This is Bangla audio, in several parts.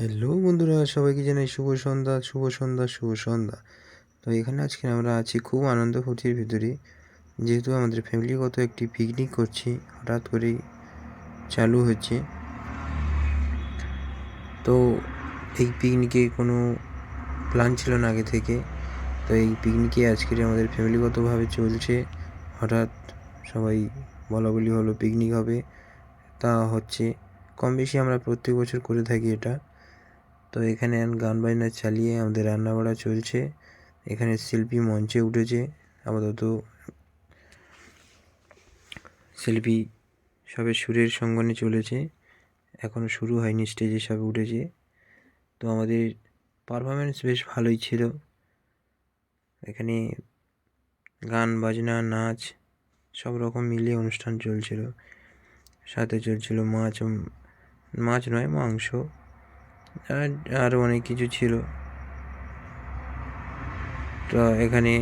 হ্যালো বন্ধুরা, সবাইকে জানাই শুভ সন্ধ্যা শুভ সন্ধ্যা শুভ সন্ধ্যা। তো এখানে আজকে আমরা আছি খুব আনন্দ ফুর্তির ভিতরে। যেহেতু আমাদের ফ্যামিলিগত একটি পিকনিক করছি, হঠাৎ করেই চালু হচ্ছে। তো এই পিকনিকে কোনো প্ল্যান ছিল না আগে থেকে। তো এই পিকনিকে আজকের আমাদের ফ্যামিলিগতভাবে চলছে, হঠাৎ সবাই বলা বলি হলো পিকনিক হবে, তা হচ্ছে। কম বেশি আমরা প্রত্যেক বছর করে থাকি এটা। তো এখানে গান বাজনা চালিয়ে আমাদের রান্না বাড়া চলছে। এখানে শিল্পী মঞ্চে উঠেছে। আপাতত শিল্পী সবে সুরের সঙ্গনে চলেছে। এখনও শুরু হয়নি স্টেজে সবে উঠেছে। তো আমাদের পারফরমেন্স বেশ ভালোই ছিল। এখানে গান, বাজনা, নাচ সব রকম মিলিয়ে অনুষ্ঠান চলছিল। সাথে চলছিল মাছ মাছ নয়, মাংস। আর আরও অনেক কিছু ছিল। তো এখানে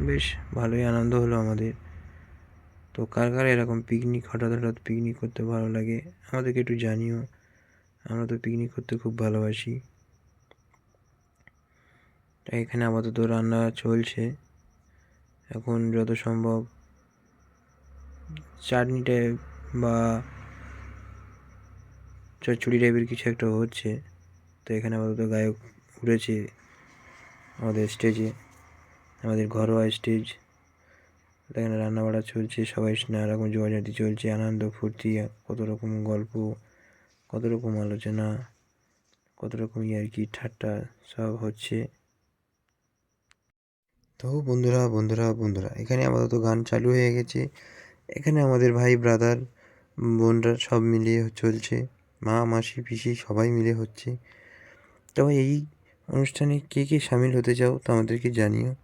বেশ ভালোই আনন্দ হলো আমাদের। তো কার কার এরকম পিকনিক হঠাৎ হঠাৎ পিকনিক করতে ভালো লাগে, আমাদেরকে একটু জানিও। আমরা তো পিকনিক করতে খুব ভালোবাসি। তাই এখানে আপাতত রান্না চলছে। এখন যত সম্ভব চাটনিটা বা চচ্চড়ি টাইপের কিছু একটা হচ্ছে। তো এখানে আপাতত গায়ক উঠেছে আমাদের স্টেজে আমাদের ঘরোয়া স্টেজ এখানে রান্নাবাড়া চলছে, সবাই নানা রকম জোয়াজাতি চলছে, আনন্দ, ফুর্তি, কত রকম গল্প, কত রকম আলোচনা, কত রকম ইয়ার্কি ঠাট্টা সব হচ্ছে। তো বন্ধুরা বন্ধুরা বন্ধুরা, এখানে আপাতত গান চালু হয়ে গেছে। এখানে আমাদের ভাই ব্রাদার বোনরা সব মিলিয়ে চলছে। মা, মাসি, পিসি সবাই মিলে হচ্ছে। তবে এই অনুষ্ঠানে কে কে সামিল হতে চাও তা আমাদেরকে জানিও।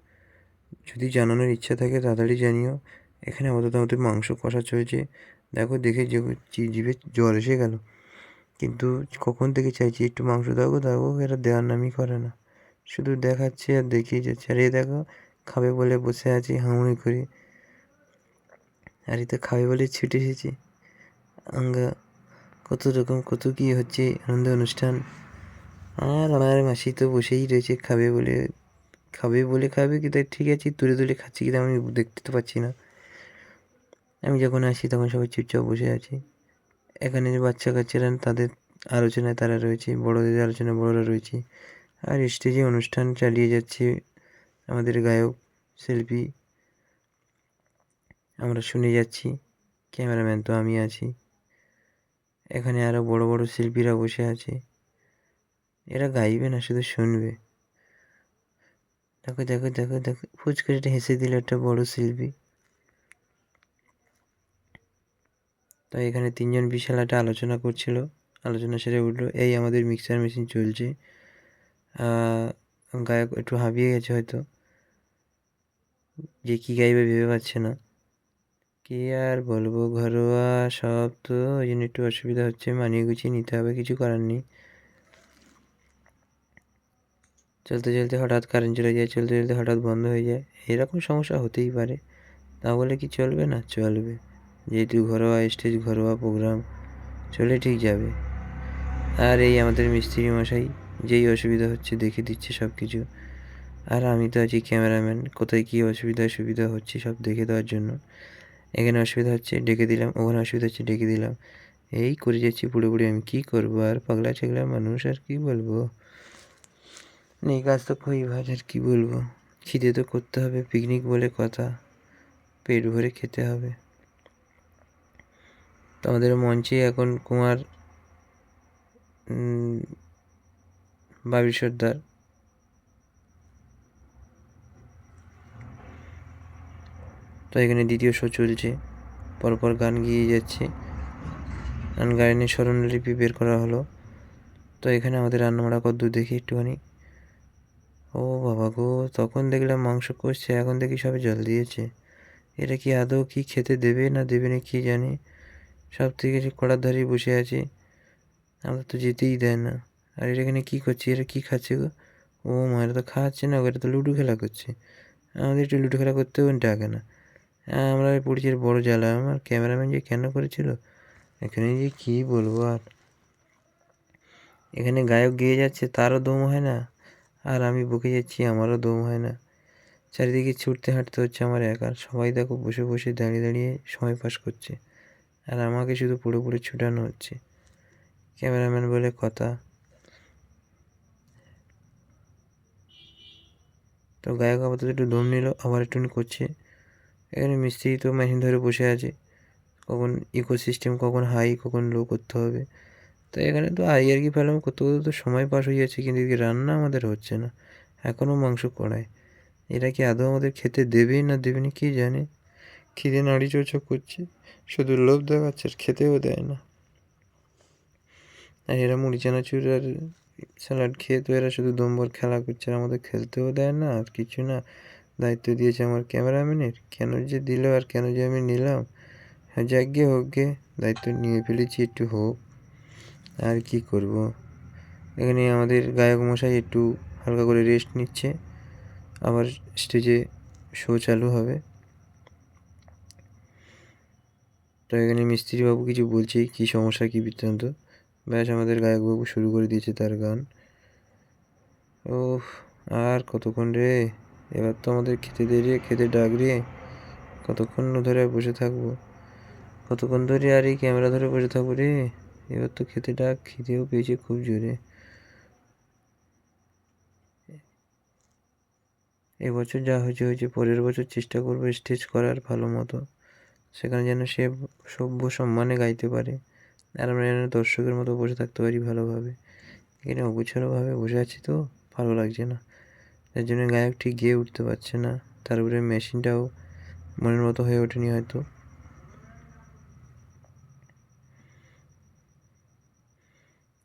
যদি জানানোর ইচ্ছা থাকে তাড়াতাড়ি জানিও। এখানে আপাতত আমাদের মাংস কষা চলছে। দেখো, দেখে যে জিভে জল এসে গেল। কিন্তু কখন থেকে চাইছি একটু মাংস দাও দাও এরা দেওয়ার নামই করে না। শুধু দেখাচ্ছে আর দেখিয়ে যাচ্ছে। আর এ দেখো, খাবে বলে বসে আছি হাঙুড়ি করে। আর এতে খাবে বলে ছুটে এসেছি। আঙ্গা কত রকম, কত কী হচ্ছে, আনন্দ অনুষ্ঠান। আর আমার মাসি তো বসেই রয়েছে, খাবে বলে খাবে বলে খাবে কি, তাই ঠিক আছে, তুলে তুলে খাচ্ছি কিন্তু আমি দেখতে তো পাচ্ছি না। আমি যখন আসি তখন সবাই চুপচাপ বসে আছি। এখানে যে বাচ্চা কাচ্চারা তাদের আলোচনায় তারা রয়েছে, বড়দের আলোচনায় বড়রা রয়েছে। আর স্টেজে অনুষ্ঠান চালিয়ে যাচ্ছে আমাদের গায়ক, শিল্পী। আমরা শুনে যাচ্ছি, ক্যামেরাম্যান তো আমি আছি। এখানে আরও বড় বড় শিল্পীরা বসে আছে। এরা গাইবে না, শুধু শুনবে। দেখো দেখো দেখো দেখো ফুচকারিটা হেসে দিল একটা বড় শিল্পী। তো এখানে তিনজন বিশাল একটা আলোচনা করছিল। আলোচনা সেরে উঠল, এই আমাদের মিক্সার মেশিন চলছে। গায়ক একটু হাঁপিয়ে গেছে হয়তো। যে কী গাইবে ভেবে পাচ্ছে না। কি আর বলব? ঘরোয়া সব তো ওই জন্য একটু অসুবিধা হচ্ছে, মানিয়ে গুছিয়ে নিতে হবে, কিছু করার নেই। চলতে চলতে হঠাৎ কারেন্ট চলে যায়, চলতে চলতে হঠাৎ বন্ধ হয়ে যায়। এরকম সমস্যা হতেই পারে। তা বলে কি চলবে? না চলবে। যেহেতু ঘরোয়া স্টেজ ঘরোয়া প্রোগ্রাম চলে ঠিক যাবে। আর এই আমাদের মিস্ত্রি মশাই যেই অসুবিধা হচ্ছে দেখে দিচ্ছে সব কিছু আর আমি তো আছি ক্যামেরাম্যান কোথায় কী অসুবিধা সুবিধা হচ্ছে সব দেখে দেওয়ার জন্য। এখানে অসুবিধা হচ্ছে, ডেকে দিলাম, ওখানে অসুবিধা হচ্ছে, ডেকে দিলাম। এই করে যাচ্ছি পুরোপুরি আমি কী করব? আর পাগলা ছেগলা মানুষ, আর কী বলব? নেই কাজ তো খুবই ভাজ আর কী বলব? খিদে তো করতে হবে পিকনিক বলে কথা। পেট ভরে খেতে হবে। তো আমাদের মঞ্চে এখন কুমার বাবি সর্দার তো এখানে দ্বিতীয় শো চলছে। পরপর গান গিয়ে যাচ্ছে। গান গায়নের স্মরণলিপি বের করা হলো। তো এখানে আমাদের রান্নাবাড়া কদ্দু দেখি একটুখানি। ও বাবা গো, তখন দেখলাম মাংস কষছে, এখন দেখি সবে জল দিয়েছে। এটা কি আদৌ কি খেতে দেবে না দেবে না কি জানি। সব থেকে কড়ার ধারে বসে আছে। আমাদের তো যেতেই দেয় না। আর এটা এখানে কী করছে? এরা কী খাচ্ছে গো? ও মা এটা তো খাওয়াচ্ছে না এটা তো লুডো খেলা করছে। আমাদের একটু লুডো খেলা করতেও ডাকে না। আমরা পড়েছি বড় জ্বালা আমার ক্যামেরাম্যান যে কেন করেছিল? এখানে যে কী বলব আর? এখানে গায়ক গেয়ে যাচ্ছে, তারও দম হয় না। আর আমি বকে যাচ্ছি, আমারও দম হয় না। চারিদিকে ছুটতে হাঁটতে হচ্ছে আমার একার সবাই দেখো বসে বসে দাঁড়িয়ে দাঁড়িয়ে সময় পাস করছে। আর আমাকে শুধু পড়ে পড়ে ছুটানো হচ্ছে। ক্যামেরাম্যান বলে কথা। তো গায়ক আপাতত একটু দম নিল, আবার একটু করছে। এখানে মিস্ত্রি তো মেশিন ধরে বসে আছে। কখন ইকো সিস্টেম কখন হাই কখন লো করতে হবে। তো এখানে তো আই আর কি ফেলাম করতে করতে তো সময় পাস হয়ে যাচ্ছে, কিন্তু রান্না আমাদের হচ্ছে না। এখনও মাংস কড়ায় এরা কি আদৌ আমাদের খেতে দেবেই না দেবে না, কি জানে? খিদে নাড়ি চোচো করছে, শুধু লোভ দেখাচ্ছে আর খেতেও দেয় না। আর এরা মুড়ি, চানাচুর আর স্যালাড খেয়ে তো এরা শুধু দমবর খেলা করছে আর আমাদের খেলতেও দেয় না, আর কিছু না। দায়িত্ব দিয়েছে আমার ক্যামেরাম্যানের। কেন যে দিল আর কেন যে আমি নিলাম? হ্যাঁ যাক গে হোক গে, দায়িত্ব নিয়ে ফেলেছি একটু হোক। আর কি করব? এখানে আমাদের গায়ক মশাই একটু হালকা করে রেস্ট নিচ্ছে। আবার স্টেজে শো চালু হবে। তো এখানে মিস্ত্রিবাবু কিছু বলছে, কি সমস্যা, কি বৃত্তান্ত? ব্যাস, আমাদের গায়কবাবু শুরু করে দিয়েছে তার গান। ও আর কতক্ষণ রে? এবার তো আমাদের খেতে দে রে খেতে ডাক রে কতক্ষণ ধরে বসে থাকব? কতক্ষণ ধরে আর এই ক্যামেরা ধরে বসে থাকব রে? এবার তো খেতে ডাক, খিদেও পেয়েছে খুব জোরে। এবছর যা হয়েছে হয়েছে, পরের বছর চেষ্টা করব স্টেজ করার ভালো মতো। সেখানে যেন সে সভ্য সম্মানে গাইতে পারে, আর আমরা যেন দর্শকের মতো বসে থাকতে পারি ভালোভাবে। এখানে অগোছালোভাবে বসে আছি তো, ভালো লাগছে না। তার জন্য গায়ক ঠিক গিয়ে উঠতে পারছে না। তার উপরে মেশিনটাও মনের মতো হয়ে ওঠেনি হয়তো।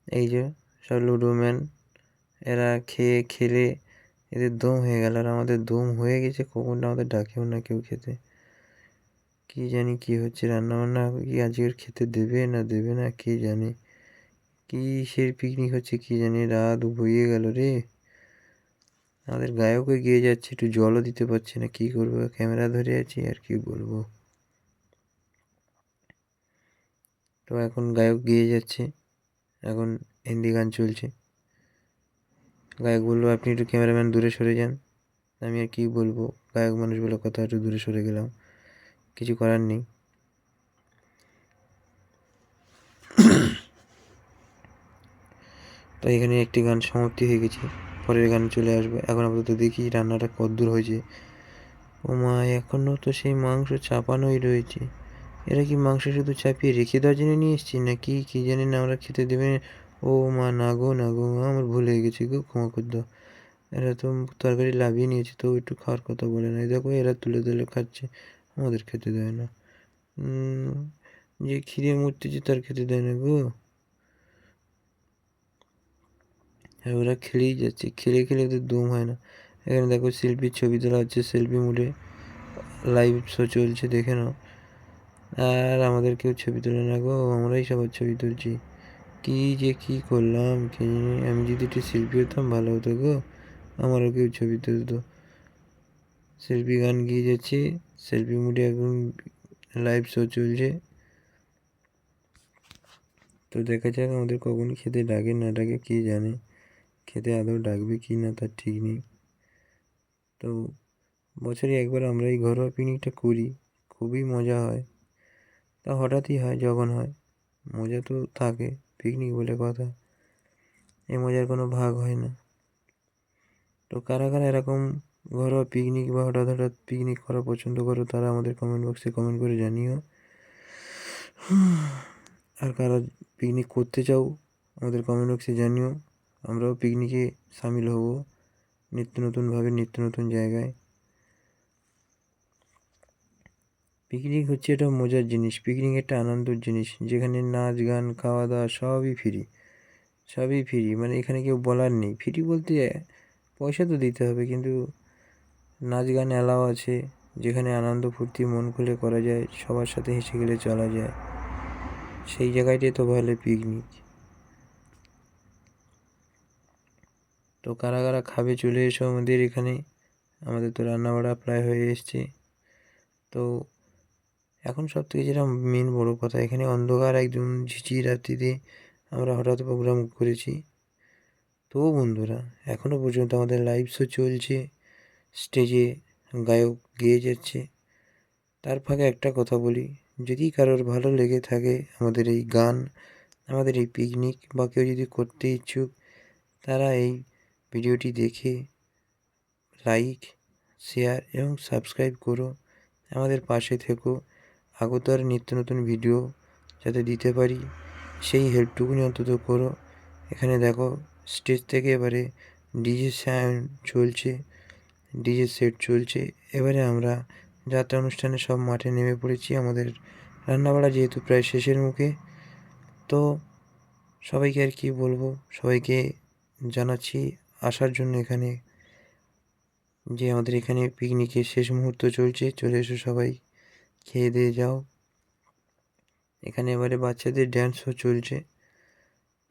এই যে সব লুডোম্যান এরা খেয়ে খেলে এদের দম হয়ে গেল আর আমাদের দম হয়ে গেছে কখন আমাদের ডাকেও না কেউ খেতে। কি জানি কি হচ্ছে রান্না বান্না কি আজকের খেতে দেবে না দেবে না কে জানে। কি সেই পিকনিক হচ্ছে কি জানি, রাত বইয়ে গেল রে। আমাদের গায়কও গিয়ে যাচ্ছে, একটু জলও দিতে পারছে না, কি করব? ক্যামেরা ধরে আছি, আর কি বলব? তো এখন গায়ক গিয়ে যাচ্ছে, এখন হিন্দি গান চলছে। গায়ক বলল, আপনি একটু ক্যামেরাম্যান দূরে সরে যান। আমি আর কী বলব? গায়ক মানুষ বলে কথা, একটু দূরে সরে গেলাম। কিছু করার নেই। তো এখানে একটি গান সমাপ্তি হয়ে গেছে। পরের গান চলে আসবে। এখন আপাতত দেখি রান্নাটা কদ্দূর হয়েছে। ও মা এখনও তো সেই মাংস চাপানোই রয়েছে। এরা কি মাংস শুধু চাপিয়ে রেখে দেওয়ার জন্য নিয়ে এসছি না কি জানি না আমরা খেতে দেবে? ও মা না গো না গো, আমার ভুল হয়ে গেছে গো, ক্ষমা করে দাও। এরা তো তরকারি লাভিয়ে নিয়েছে, তো একটু খাওয়ার কথা বলে না দেখো, এরা তুলে তুলে খাচ্ছে, আমাদের খেতে দেয় না। যে খিদে মরতেছে তার খেতে দেয় না গো। আর ওরা খেলেই যাচ্ছে। খেলে খেলে ওদের দম হয় না। এখানে দেখো শিল্পীর ছবি তোলা হচ্ছে সেলফি মুডে লাইভ শো চলছে, দেখে নাও। আর আমাদের কেউ ছবি তোলে না গো, আমরাই সবার ছবি তুলছি। কী যে কী করলাম, কি আমি যদি একটু শিল্পী হতাম, ভালো হতো গো। আমারও কেউ ছবি তুলতো। শিল্পী গান গিয়ে যাচ্ছে সেলফি মুডে এখন লাইভ শো চলছে। তো দেখা যাক আমাদের কখন খেতে ডাকে না ডাকে কে জানে। খেতে আদৌ ডাকবে কি না তার ঠিক নেই। তো বছরে একবার আমরা এই ঘরোয়া পিকনিকটা করি, খুবই মজা হয়। তা হঠাৎই হয় যখন হয়। মজা তো থাকে, পিকনিক বলে কথা। এই মজার কোনো ভাগ হয় না। তো কারা কারা এরকম ঘরোয়া পিকনিক বা হঠাৎ হঠাৎ পিকনিক করা পছন্দ করো, তারা আমাদের কমেন্ট বক্সে কমেন্ট করে জানিও। আর কারা পিকনিক করতে চাও, আমাদের কমেন্ট বক্সে জানিও। আমরাও পিকনিকে সামিল হব। নিত্য নতুনভাবে, নিত্য নতুন জায়গায়। পিকনিক হচ্ছে একটা মজার জিনিস। পিকনিক একটা আনন্দের জিনিস। যেখানে নাচ, গান, খাওয়া দাওয়া সবই ফ্রি সবই ফ্রি মানে এখানে কেউ বলার নেই। ফ্রি বলতে পয়সা তো দিতে হবে কিন্তু নাচ, গান অ্যালাও আছে। যেখানে আনন্দ, ফুর্তি, মন খুলে করা যায়। সবার সাথে হেসে গেলে চলা যায়। সেই জায়গাটাই তো বলে পিকনিক তো কারা কারা খাবে চলে এসো আমাদের এখানে। আমাদের তো রান্নাবাড়া প্রায় হয়ে এসছে। তো এখন সব থেকে যেটা মেন বড় কথা, এখানে অন্ধকার একদম ঝিঝি রাত্রিতে আমরা হঠাৎ প্রোগ্রাম করেছি। তো বন্ধুরা এখনও পর্যন্ত আমাদের লাইভ শো চলছে। স্টেজে গায়ক গেয়ে যাচ্ছে। তার ফাঁকে একটা কথা বলি, যদি কারোর ভালো লেগে থাকে আমাদের এই গান, আমাদের এই পিকনিক বা কেউ যদি করতে ইচ্ছুক, তারা এই ভিডিওটি দেখে লাইক শেয়ার এবং সাবস্ক্রাইব করো। আমাদের পাশে থেকো। আগত আর নিত্য নতুন ভিডিও যাতে দিতে পারি, সেই হেল্পটুকুনি অন্তত করো। এখানে দেখো স্টেজ থেকে এবারে ডিজে সাউন্ড চলছে ডিজে সেট চলছে। এবারে আমরা যাত্রা অনুষ্ঠানে সব মাঠে নেমে পড়েছি। আমাদের রান্নাবাড়া যেহেতু প্রায় শেষের মুখে, তো সবাইকে আর কি বলব? সবাইকে জানাচ্ছি আসার জন্য এখানে যে আমাদের এখানে পিকনিকের শেষ মুহূর্ত চলছে, চলে এসো সবাই, খেয়ে দিয়ে যাও। এখানে এবারে বাচ্চাদের ড্যান্স শো চলছে।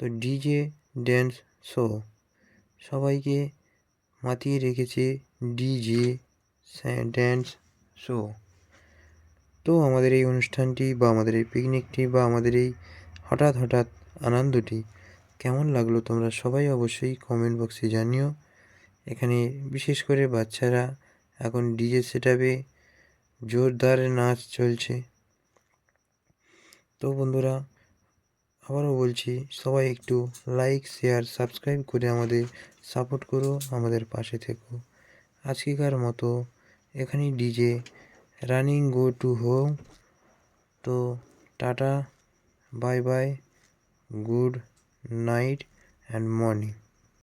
তো ডিজে ড্যান্স শো সবাইকে মাতিয়ে রেখেছে ডিজে ড্যান্স শো তো আমাদের এই অনুষ্ঠানটি বা আমাদের এই পিকনিকটি বা আমাদের এই হঠাৎ হঠাৎ আনন্দটি কেমন লাগল তোমরা সবাই অবশ্যই কমেন্ট বক্সে জানিও। এখানে বিশেষ করে বাচ্চারা এখন ডিজে সেটাপে জোরদার নাচ চলছে। তো বন্ধুরা, আবারও বলছি, সবাই একটু লাইক শেয়ার সাবস্ক্রাইব করে আমাদের সাপোর্ট করো, আমাদের পাশে থেকো। আজকেকার মতো এখানেই DJ running go to home তো tata bye bye good night and morning.